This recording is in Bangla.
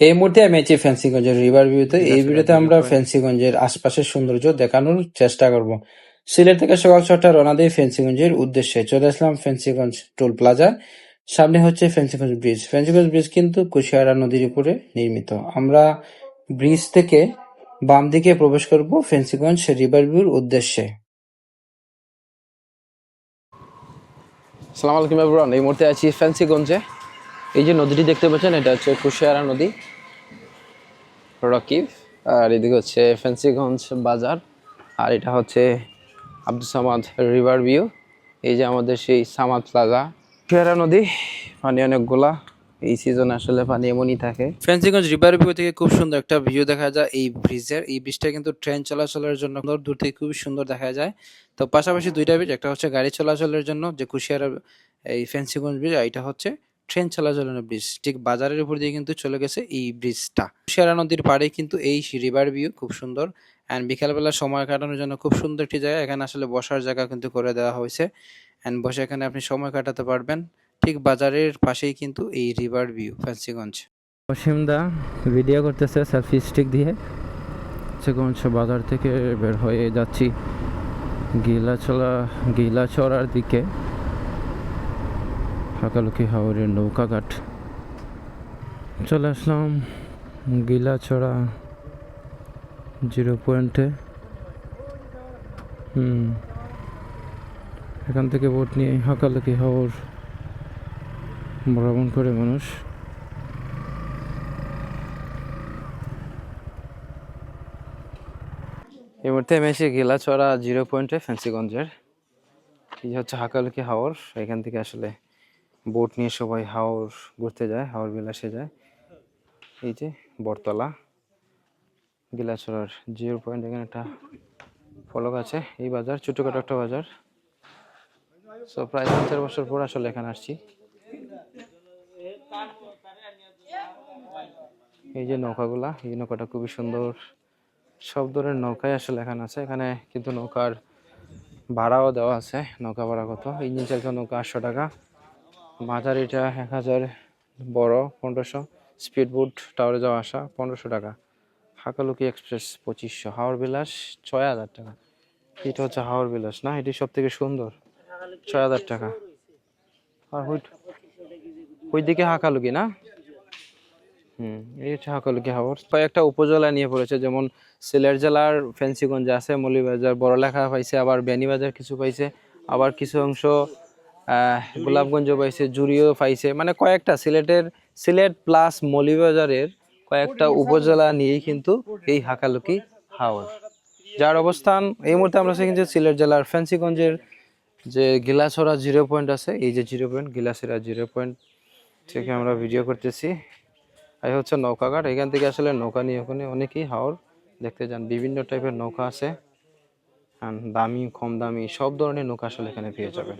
এই মুহূর্তে আমি আছি ফেন্সিগঞ্জের রিভার ভিউতে। এই ভিডিওতে আমরা ফ্যান্সিগঞ্জের আশপাশের সৌন্দর্য দেখানোর চেষ্টা করব। সিলেট থেকে সকাল ছটা রওনা দিয়ে ফেন্সিগঞ্জের উদ্দেশ্যে চলে আসলাম ফেন্সিগঞ্জ টোল প্লাজা। সামনে হচ্ছে ফেন্সিগঞ্জ ব্রিজ। ফেন্সিগঞ্জ ব্রিজ কিন্তু কুশিয়ারা নদীর উপরে নির্মিত। আমরা ব্রিজ থেকে বাম দিকে প্রবেশ করব ফেন্সিগঞ্জ রিভার ভিউর উদ্দেশ্যে। সালাম আলাইকুম এই মুহূর্তে আছি ফ্যান্সিগঞ্জে এই যে নদীটি দেখতে পাচ্ছেন, এটা হচ্ছে কুশিয়ারা নদী, রকিব, আর এদিকে হচ্ছে ফ্যান্সিগঞ্জ বাজার, আর এটা হচ্ছে আব্দুল সামাদ রিভার ভিউ। এই যে আমাদের সেই সামাদ প্লাজা, কুশিয়ারা নদী, পানি অনেকগুলা, এই সিজন আসলে পানি এমনই থাকে। ফেন্সিগঞ্জ রিভার ভিউ থেকে খুব সুন্দর একটা ভিউ দেখা যায় এই ব্রিজের। এই ব্রিজটা কিন্তু ট্রেন চলাচলের জন্য দূর থেকে খুবই সুন্দর দেখা যায়। তো পাশাপাশি দুইটা ব্রিজ, একটা হচ্ছে গাড়ি চলাচলের জন্য, যে কুশিয়ারা, এই ফেন্সিগঞ্জ ব্রিজ এটা হচ্ছে ট্রেন চলাচলের ব্রিজ ঠিক বাজারের উপর দিয়ে কিন্তু চলে গেছে এই ব্রিজটা। কুশিয়ারা নদীর পাড়ে কিন্তু এই রিভার ভিউ খুব সুন্দর। অ্যান্ড বিকালবেলা সময় কাটানোর জন্য খুব সুন্দর একটি জায়গা। এখানে আসলে বসার জায়গা কিন্তু করে দেওয়া হয়েছে। অ্যান্ড বসে এখানে আপনি সময় কাটাতে পারবেন। ঠিক বাজারের পাশেই কিন্তু এই রিভার ভিউ ফেন্সিগঞ্জ অসীমদা ভিডিও করতেছে সেলফি স্টিক দিয়ে। সেগঞ্জ বাজার থেকে বের হয়ে যাচ্ছি। গিলাচলা, গিলাচড়ার দিকে। হাকালুকি হাওরের নৌকাঘাট চলে আসলাম গিলাচড়া জিরো পয়েন্টে। হুম, এখান থেকে বোট নিয়ে হাকালুকি হাওর ভ্রমণ করে মানুষ। এই মুহূর্তে আমি এসে গেলাচড়া জিরো পয়েন্টে ফ্যান্সিগঞ্জের এই হচ্ছে হাকালুকি হাওর, এখান থেকে আসলে বোট নিয়ে সবাই হাওর ঘুরতে যায়, হাওর বিলাসে যায়। এই যে বটতলা গিলাচড়ার জিরো পয়েন্ট, এখানে একটা ফলক আছে, এই বাজার ছোটোখাটো একটা বাজার। সো প্রায় তিন চার বছর পর আসলে এখানে আসছি। এই যে নৌকাগুলা, এই নৌকাটা খুবই সুন্দর। সব ধরনের নৌকাই আসলে এখানে আছে। এখানে কিন্তু নৌকার ভাড়াও দেওয়া আছে, নৌকা ভাড়া কত? ইঞ্জিন চালিত নৌকা আটশো টাকা। মাঝারিটা এক হাজার বড়, পনেরোশো। স্পিড বোট টাওয়ারে যাওয়া আসা, পনেরোশো টাকা। হাকালুকি এক্সপ্রেস পঁচিশশো। হাওড় বিলাস ছয় হাজার টাকা। এটা হচ্ছে হাওড় বিলাস, না? এটি সব থেকে সুন্দর। ছয় হাজার টাকা। আর ওই ওই দিকে হাকালুকি, না? হুম, এই হচ্ছে হাকালুকি হাওর। কয়েকটা উপজেলা নিয়ে পড়েছে, যেমন সিলেট জেলার ফেন্সিগঞ্জ আছে, মৌলিবাজার বড়লেখা পাইছে, আবার বেনিবাজার কিছু পাইছে। আবার কিছু অংশ গোলাপগঞ্জ পাইছে জুড়িও পাইছে। মানে কয়েকটা সিলেটের সিলেট প্লাস মৌলিবাজারের কয়েকটা উপজেলা নিয়েই কিন্তু এই হাকালুকি হাওর। যার অবস্থান এই মুহূর্তে আমরা আছি কিন্তু সিলেট জেলার ফেন্সিগঞ্জের যে গিলাছড়া জিরো পয়েন্ট আছে এই যে zero point Gilachhara zero point থেকে আমরা ভিডিও করতেছি। এই হচ্ছে নৌকাঘাট। এখান থেকে আসলে নৌকা নিয়ে ওখানে অনেকেই হাওর দেখতে যান। বিভিন্ন টাইপের নৌকা আছে। দামি কম দামি সব ধরনের নৌকা আসলে এখানে পেয়ে যাবেন।